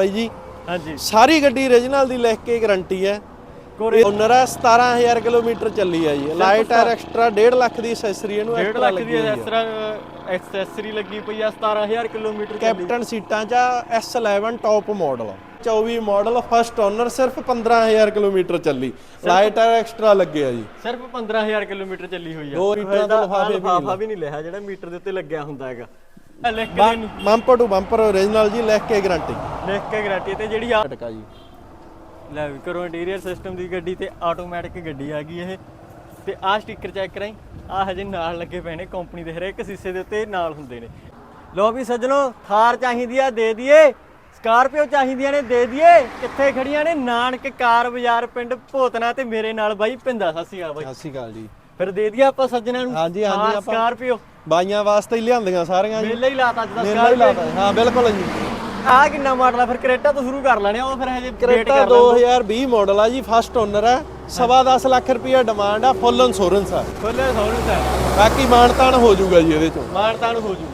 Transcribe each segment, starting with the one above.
ਬਾਈ ਜੀ ਹਾਂਜੀ। ਸਾਰੀ ਗੱਡੀ origignal ਦੀ ਲਿਖ ਕੇ ਗਾਰੰਟੀ ਹੈ। ਕੋਰੇ ਓਨਰ ਹੈ 17000 ਕਿਲੋਮੀਟਰ ਚੱਲੀ ਹੈ ਜੀ। ਲਾਈਟ ਟਾਇਰ ਐਕਸਟਰਾ 1.5 ਲੱਖ ਦੀ ਅਸੈਸਰੀ ਇਹਨੂੰ 1.5 extra ਲੱਖ ਦੀ ਹੈ। ਐਕਸਟਰਾ ਐਕਸੈਸਰੀ ਲੱਗੀ ਪਈ ਆ 17000 ਕਿਲੋਮੀਟਰ ਕੈਪਟਨ ਸੀਟਾਂ 'ਚ S11 top model 24 model first owner ਸਿਰਫ 15000 ਕਿਲੋਮੀਟਰ ਚੱਲੀ। ਲਾਈਟ ਟਾਇਰ ਐਕਸਟਰਾ ਲੱਗੇ ਆ ਜੀ। ਸਿਰਫ 15000 ਕਿਲੋਮੀਟਰ ਚੱਲੀ ਹੋਈ ਆ। ਦੋ ਮੀਟਰਾਂ ਦਾ ਲਿਫਾਫੇ ਵੀ ਨਹੀਂ ਲਿਆ। ਜਿਹੜਾ ਮੀਟਰ ਦੇ ਉੱਤੇ ਲੱਗਿਆ ਹੁੰਦਾ ਹੈਗਾ। ਲਿਖ ਕੇ ਬੰਪਰ ਟੂ ਬੰਪਰ origignal ਜੀ ਲਿਖ ਕੇ ਗਾਰੰਟੀ ਲਿਖ ਕੇ ਗਾਰੰਟੀ ਤੇ ਜਿਹੜੀ ਆ ਟਕਾ ਜੀ। ਲੈ ਵੀ ਕਰੋ ਇੰਟੀਰੀਅਰ ਸਿਸਟਮ ਦੀ ਗੱਡੀ ਤੇ ਆਟੋਮੈਟਿਕ ਗੱਡੀ ਆ ਗਈ ਇਹ। ਤੇ ਆਹ ਸਟicker ਚੈੱਕ ਕਰਾਈ। ਆ ਹਜੇ ਨਾਲ ਲੱਗੇ ਪਏ ਨੇ ਕੰਪਨੀ ਦੇ ਹਰੇਕ ਸੀਸੇ ਦੇ ਉੱਤੇ ਨਾਲ ਹੁੰਦੇ ਨੇ। ਲੋ ਵੀ ਸੱਜਣੋ ਥਾਰ ਚਾਹੀਦੀ ਆ ਦੇ ਦਈਏ। ਸਕਾਰਪੀਓ ਚਾਹੀਦੀਆਂ ਨੇ ਦੇ ਦਈਏ। ਕਿੱਥੇ ਖੜੀਆਂ ਨੇ? ਨਾਨਕ ਕਾਰ ਬਾਜ਼ਾਰ ਪਿੰਡ ਭੋਤਨਾ ਤੇ ਮੇਰੇ ਨਾਲ ਬਾਈ ਪਿੰਦਾ। ਸਤਿ ਸ਼੍ਰੀ ਅਕਾਲ ਬਾਈ। ਸਤਿ ਸ਼੍ਰੀ ਅਕਾਲ ਜੀ। ਫਿਰ ਦੇ ਦਈਏ ਆਪਾਂ ਸੱਜਣਾਂ ਨੂੰ। ਹਾਂਜੀ, ਹਾਂਜੀ, ਆਪਾਂ- ਸਕਾਰਪੀਓ। ਬਾਈਆਂ ਵਾਸਤੇ ਹੀ ਲਿਆਂਦੀਆਂ ਸਾਰੀਆਂ ਜੀ। ਮੇਲਾ ਹੀ ਲਾਤਾ ਅੱਜ ਦਾ ਲਾਤਾ ਹਾਂ ਬਿਲਕੁਲ ਜੀ। ਆ ਕਿੰਨਾ ਮਾਡਲ ਆ ਫਿਰ ਕਰੇਟਾ ਤੋਂ ਸ਼ੁਰੂ ਕਰ ਲੈਣੇ ਆ, ਉਹ ਫਿਰ ਹਜੇ ਕਰੇਟਾ ਕਰ ਲਾਂਗੇ 2020 ਮਾਡਲ ਆ ਜੀ ਫਸਟ ਓਨਰ ਹੈ ਸਵਾ ਦਸ ਲੱਖ ਰੁਪਏ ਡਿਮਾਂਡ ਆ ਫੁੱਲ ਇੰਸ਼ੋਰੈਂਸ ਆ। ਖੋਲੇ ਸੋਹਣੇ ਸਾ ਬਾਕੀ ਮਾਨਤਾਨ ਹੋ ਜਾਊਗਾ ਜੀ ਇਹਦੇ ਚੋਂ। ਮਾਨਤਾਨ ਹੋ ਜੂ।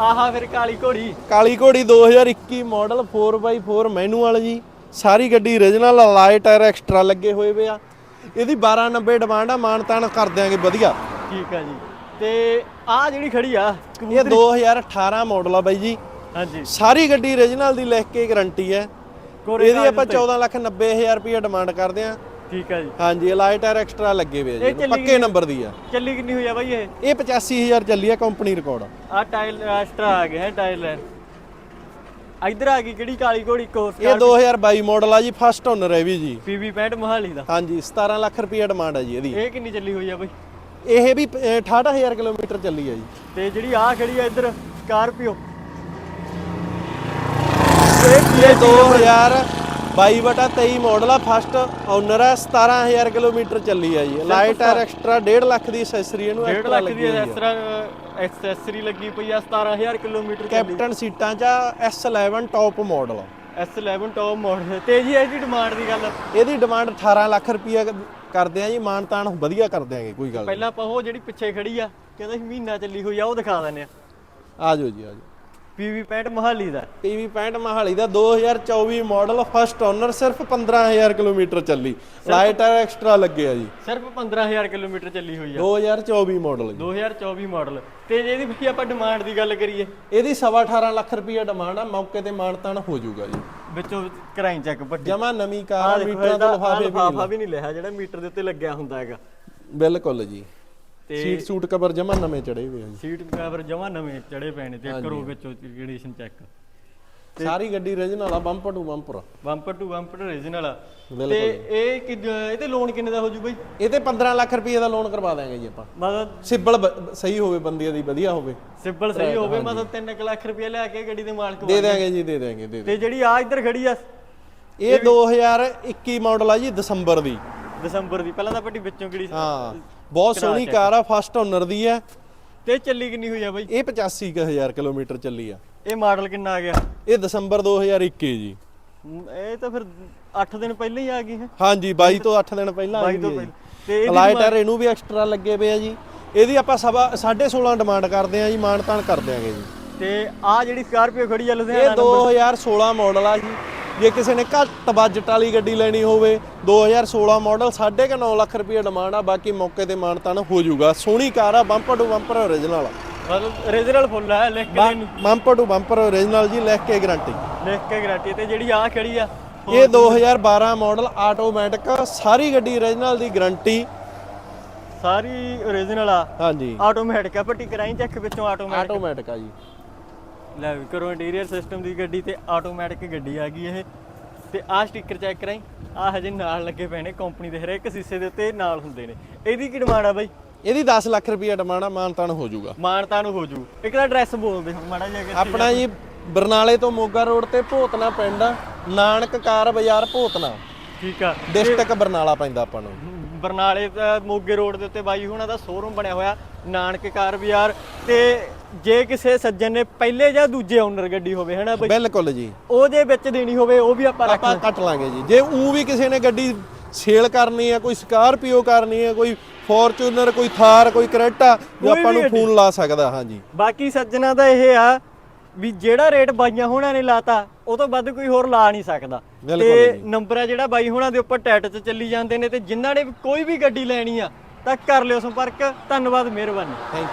ਆਹਾ ਫਿਰ ਕਾਲੀ ਘੋੜੀ। ਕਾਲੀ ਘੋੜੀ 2021 ਮਾਡਲ 4x4 ਮੈਨੂਅਲ ਜੀ। ਸਾਰੀ ਗੱਡੀ origignal ਲਾਈਟ ਟਾਇਰ ਐਕਸਟਰਾ ਲੱਗੇ ਹੋਏ ਵੇ ਆ। ਇਹਦੀ 1290 ਡਿਮਾਂਡ ਆ ਮਾਨਤਾਨ ਕਰ ਦਿਆਂਗੇ ਵਧੀਆ। ਠੀਕ ਆ ਜੀ। ਤੇ ਆ ਜਿਹੜੀ ਖੜੀ ਆ ਇਹ 2018 ਮਾਡਲ ਆ ਬਾਈ ਜੀ। ਹਾਂਜੀ। ਸਾਰੀ ਗੱਡੀ origignal ਦੀ ਲਿਖ ਕੇ ਗਾਰੰਟੀ ਹੈ। ਇਹਦੀ ਆਪਾਂ 14 ਲੱਖ 90 ਹਜ਼ਾਰ ਰੁਪਏ ਡਿਮਾਂਡ ਕਰਦੇ ਆ ਠੀਕ ਆ ਜੀ। ਹਾਂਜੀ ਲਾਈਟ ਟਾਇਰ ਐਕਸਟਰਾ ਲੱਗੇ ਹੋਏ ਆ ਜੀ ਪੱਕੇ ਨੰਬਰ ਦੀ ਆ। ਚੱਲੀ ਕਿੰਨੀ ਹੋਈ ਆ ਬਾਈ ਇਹ? ਇਹ 85000 ਚੱਲੀ ਆ ਕੰਪਨੀ ਰਿਕਾਰਡ ਆ ਟਾਇਲ ਐਕਸਟਰਾ ਆ ਗਿਆ ਹੈ ਟਾਇਲ ਇਧਰ ਆ ਗਈ ਕਿਹੜੀ ਕਾਲੀ ਘੋੜੀ ਕੋਸ ਇਹ 2022 ਮਾਡਲ ਆ ਜੀ ਫਸਟ ਓਨਰ ਹੈ ਵੀ ਜੀ। ਪੀਵੀ 65 ਮੋਹਾਲੀ ਦਾ। ਹਾਂਜੀ 17 ਲੱਖ ਰੁਪਏ ਡਿਮਾਂਡ ਹੈ ਜੀ ਇਹਦੀ। ਇਹ ਕਿੰਨੀ ਚੱਲੀ ਹੋਈ ਆ ਬਾਈ? ਇਹ ਵੀ ਅਹ, 68000 ਕਿਲੋਮੀਟਰ ਚੱਲੀ ਆ ਜੀ। ਤੇ ਜਿਹੜੀ ਆ ਖੜੀ ਆ ਇੱਧਰ ਸਕਾਰਪੀਓ ਇਹ ਬਟਾ 23 ਮਾਡਲ ਆ ਫਸਟ ਓਨਰ ਆ 17000 ਕਿਲੋਮੀਟਰ ਚੱਲੀ ਆ ਜੀ। ਲਾਈਟ ਆ ਐਕਸਟਰਾ 1.5 ਲੱਖ ਦੀ ਐਕਸੈਸਰੀ ਇਹਨੂੰ 1.5 ਲੱਖ ਦੀ ਐਕਸਟਰਾ ਐਕਸੈਸਰੀ ਲੱਗੀ ਪਈ ਆ 17000 ਕਿਲੋਮੀਟਰ ਕੈਪਟਨ ਸੀਟਾਂ ਚ S11 top model S11 top model ਤੇ ਜੀ ਇਹਦੀ ਡਿਮਾਂਡ ਦੀ ਗੱਲ। ਇਹਦੀ ਡਿਮਾਂਡ 18 ਲੱਖ ਰੁਪਈਆ ਕਰਦੇ ਆ ਜੀ ਮਾਨ ਵਧੀਆ ਕਰਦੇ ਦਿਆਂਗੇ ਕੋਈ ਗੱਲ ਪਹਿਲਾਂ ਆਪਾਂ ਉਹ ਜਿਹੜੀ ਪਿੱਛੇ ਖੜੀ ਆ ਕਹਿੰਦਾ ਮਹੀਨਾ ਚੱਲੀ ਹੋਈ ਆ ਉਹ ਦਿਖਾ ਦਿੰਨੇ ਆ। ਆਜੋ ਜੀ ਆਜੋ PV65 ਮਹਾਲੀ ਦਾ। ਪੀਵੀ 65 ਮਹਾਲੀ ਦਾ 2024 ਮਾਡਲ ਫਸਟ ਓਨਰ ਸਿਰਫ 15000 ਕਿਲੋਮੀਟਰ ਚੱਲੀ। ਲਾਈਟ ਐਕਸਟਰਾ ਲੱਗੇ ਆ ਜੀ। ਸਿਰਫ 15000 ਕਿਲੋਮੀਟਰ ਚੱਲੀ ਹੋਈ ਆ। 2024 ਮਾਡਲ 2024 ਮਾਡਲ ਤੇ ਜੇ ਇਹਦੀ ਵੀ ਆਪਾਂ ਡਿਮਾਂਡ ਦੀ ਗੱਲ ਕਰੀਏ। ਇਹਦੀ ਸਵਾ 18 ਲੱਖ ਰੁਪਈਆ ਡਿਮਾਂਡ ਆ ਮੌਕੇ ਤੇ ਮਾਨਤਾਨ ਹੋ ਜਾਊਗਾ ਜੀ। ਵਿੱਚੋਂ ਕਰਾਈ ਚੈੱਕ ਵੱਡੀ। ਜਮਾ ਨਵੀਂ ਕਾਰ ਮੀਟਰਾਂ ਦਾ ਲਿਫਾਫੇ ਵੀ ਨਹੀਂ ਲਿਆ ਜਿਹੜਾ ਮੀਟਰ ਦੇ ਉੱਤੇ ਲੱਗਿਆ ਹੁੰਦਾ ਹੈਗਾ। ਬਿਲਕੁਲ ਜੀ। ਤੇ ਸੀਟ ਸੂਟ ਕਵਰ ਜਮਾ ਨਵੇਂ ਚੜੇ ਹੋਏ ਆ ਜੀ। ਸੀਟ ਕਵਰ ਜਮਾ ਨਵੇਂ ਚੜੇ ਪਏ ਨੇ ਤੇ ਕਰੋ ਵਿੱਚੋਂ ਕੰਡੀਸ਼ਨ ਚੈੱਕ। ਸਾਰੀ ਗੱਡੀ origignal ਆ bumper to bumper bumper to bumper original ਆ। ਤੇ ਇਹ ਕਿ ਇਹ ਤੇ ਲੋਨ ਕਿੰਨੇ ਦਾ ਹੋ ਜੂ ਬਈ? ਇਹ ਤੇ 15 ਲੱਖ ਰੁਪਏ ਦਾ ਲੋਨ ਕਰਵਾ ਦਾਂਗੇ ਜੀ ਆਪਾਂ। ਮਤਲਬ ਸਿਬਲ ਸਹੀ ਹੋਵੇ ਬੰਦੇ ਦੀ ਵਧੀਆ ਹੋਵੇ। ਸਿੰਪਲ ਸਹੀ ਹੋਵੇ ਮਤਲਬ 3 ਲੱਖ ਰੁਪਏ ਲੈ ਕੇ ਗੱਡੀ ਦੇ ਮਾਲਕ ਦੇ ਦਾਂਗੇ ਜੀ ਦੇ ਦਾਂਗੇ ਦੇ ਤੇ ਜਿਹੜੀ ਆ ਇੱਧਰ ਖੜੀ ਆ ਇਹ 2021 ਮਾਡਲ ਆ ਜੀ ਦਸੰਬਰ ਦੀ। ਦਸੰਬਰ ਦੀ ਪਹਿਲਾਂ ਤਾਂ ਵੱਡੀ ਵਿੱਚੋਂ ਕਿਹੜੀ ਸੀ? ਹਾਂ। ਬਹੁਤ ਸੋਹਣੀ ਕਾਰ ਆ ਫਸਟ ਓਨਰ ਦੀ ਹੈ। ਤੇ ਚੱਲੀ ਕਿੰਨੀ ਹੋਈ ਆ ਬਾਈ? ਇਹ 85000 ਕਿਲੋਮੀਟਰ ਚੱਲੀ ਆ। ਇਹ ਮਾਡਲ ਕਿੰਨਾ ਆ ਗਿਆ? ਇਹ ਦਸੰਬਰ 2021 ਜੀ। ਇਹ ਤਾਂ ਫਿਰ 8 ਦਿਨ ਪਹਿਲਾਂ ਹੀ ਆ ਗਈ ਹੈ। ਹਾਂਜੀ 22 ਤੋਂ 8 ਦਿਨ ਪਹਿਲਾਂ ਆਈ ਤੋਂ ਹੈ ਤੇ ਇਹਦੀ ਲਾਈਟ ਟਾਇਰ ਇਹਨੂੰ ਵੀ ਐਕਸਟਰਾ ਲੱਗੇ ਪਏ ਆ ਜੀ। ਇਹਦੀ ਆਪਾਂ ਸਵਾ 16.5 ਡਿਮਾਂਡ ਕਰਦੇ ਆ ਜੀ ਮਾਨਤਾਨ ਕਰ ਦਿਆਂਗੇ ਜੀ। ਤੇ ਆ ਜਿਹੜੀ ਸਕਾਰਪੀਓ ਖੜੀ ਆ ਇਹ ਲੁਧਿਆਣਾ 2016 ਮਾਡਲ ਆ ਜੀ। ਜੇ ਕਿਸੇ ਨੇ ਘੱਟ ਬਜਟ ਵਾਲੀ ਗੱਡੀ ਲੈਣੀ ਹੋਵੇ 2016 ਮਾਡਲ 9.5 ਲੱਖ ਰੁਪਏ ਡਿਮਾਂਡ ਆ ਬਾਕੀ ਮੌਕੇ ਤੇ ਮਾਨਤਾਨ ਹੋ ਜਾਊਗਾ। ਸੋਹਣੀ ਕਾਰ ਆ ਬੰਪਰ ਟੂ ਬੰਪਰ origignal ਆ। ਮਤਲਬ ਓਰੀਜਨਲ ਫੁੱਲ ਆ ਲਿਖ ਕੇ ਬੰਪਰ ਟੂ ਬੰਪਰ origignal ਜੀ ਲਿਖ ਕੇ ਗਾਰੰਟੀ ਲਿਖ ਕੇ ਗਾਰੰਟੀ ਤੇ ਜਿਹੜੀ ਆ ਖੜੀ ਆ? ਇਹ 2012 ਮਾਡਲ ਆਟੋਮੈਟਿਕ ਸਾਰੀ ਗੱਡੀ origignal ਦੀ ਗਾਰੰਟੀ ਸਾਰੀ ਓਰੀਜਨਲ ਆ। ਹਾਂਜੀ। ਆਟੋਮੈਟਿਕ ਆ ਪੱਟੀ ਕਰਾਈ ਚੈੱਕ ਵਿੱਚੋਂ ਆਟੋਮੈਟਿਕ ਆਟੋਮੈਟਿਕ ਆ ਜੀ। ਲੈ ਵੀ ਕਰੋ ਇੰਟੀਰੀਅਰ ਸਿਸਟਮ ਦੀ ਗੱਡੀ ਤੇ ਆਟੋਮੈਟਿਕ ਗੱਡੀ ਆ ਗਈ ਇਹ। ਤੇ ਆਹ ਸਟicker ਚੈੱਕ ਕਰਾਈ। ਆ ਹਜੇ ਨਾਲ ਲੱਗੇ ਪਏ ਨੇ ਕੰਪਨੀ ਦੇ ਹਰੇਕ ਸੀਸੇ ਦੇ ਉੱਤੇ ਨਾਲ ਹੁੰਦੇ ਨੇ। ਇਹਦੀ ਕੀ ਡਿਮਾਂਡ ਆ ਬਾਈ? ਇਹਦੀ 10 ਲੱਖ ਰੁਪਏ ਡਿਮਾਂਡ ਆ ਮਾਨਤਾਨ ਹੋ ਜਾਊਗਾ। ਮਾਨਤਾ ਨੂੰ ਹੋ ਜੂ ਇੱਕ ਦਾ ਐਡਰੈਸ ਬੋਲਦੇ ਹੁਣ ਮਾੜਾ ਜਿਹਾ ਆਪਣਾ ਜੀ ਬਰਨਾਲੇ ਤੋਂ ਮੋਗਾ ਰੋਡ ਤੇ ਭੋਤਨਾ ਪਿੰਡ ਆ, ਨਾਨਕ ਕਾਰ ਬਾਜ਼ਾਰ ਭੋਤਨਾ। ਠੀਕ ਆ। ਡਿਸਟ੍ਰਿਕਟ ਬਰਨਾਲਾ ਪੈਂਦਾ ਆਪਾਂ ਨੂੰ। ਬਰਨਾਲੇ ਦਾ ਮੋਗੇ ਰੋਡ ਦੇ ਉੱਤੇ ਬਾਈ ਹੁਣਾਂ ਦਾ ਸ਼ੋਰੂਮ ਬਣਿਆ ਹੋਇਆ ਨਾਨਕ ਕਾਰ ਬਾਜ਼ਾਰ। ਤੇ ਜੇ ਕਿਸੇ ਸੱਜਣ ਨੇ ਪਹਿਲੇ ਜਾਂ ਦੂਜੇ ਓਨਰ ਗੱਡੀ ਹੋਵੇ ਹਨਾ ਬਾਈ? ਬਿਲਕੁਲ ਜੀ। ਉਹਦੇ ਵਿੱਚ ਦੇਣੀ ਹੋਵੇ ਉਹ ਵੀ ਆਪਾਂ ਰੱਖ ਆਪਾਂ ਕੱਟ ਲਾਂਗੇ ਜੀ। ਜੇ ਉਹ ਵੀ ਕਿਸੇ ਨੇ ਗੱਡੀ ਸੇਲ ਕਰਨੀ ਹੈ ਕੋਈ ਸਕਾਰਪੀਓ ਕਰਨੀ ਹੈ ਕੋਈ ਫੋਰਚੂਨਰ ਕੋਈ ਥਾਰ ਕੋਈ ਕਰੇਟਾ ਜੋ ਕੋਈ ਆਪਾਂ ਵੀ ਨੂੰ ਫੋਨ ਲਾ ਸਕਦਾ ਹਾਂਜੀ। ਬਾਕੀ ਸੱਜਣਾ ਦਾ ਇਹ ਆ ਵੀ ਜਿਹੜਾ ਰੇਟ ਬਾਈਆਂ ਹੋਣਾ ਨੇ ਲਾਤਾ ਉਹ ਤੋਂ ਵੱਧ ਕੋਈ ਹੋਰ ਲਾ ਨਹੀਂ ਸਕਦਾ। ਤੇ। ਨੰਬਰ ਆ ਜਿਹੜਾ ਬਾਈ ਹੋਣਾ ਦੇ ਉੱਪਰ ਟੈਟ 'ਚ ਚੱਲੀ ਜਾਂਦੇ ਨੇ ਤੇ ਜਿਨ੍ਹਾਂ ਨੇ ਕੋਈ ਵੀ ਗੱਡੀ ਲੈਣੀ ਆ ਤਾਂ ਕਰ ਲਿਓ ਸੰਪਰਕ। ਧੰਨਵਾਦ ਮਿਹਰਬਾਨੀ। ਥੈਂਕ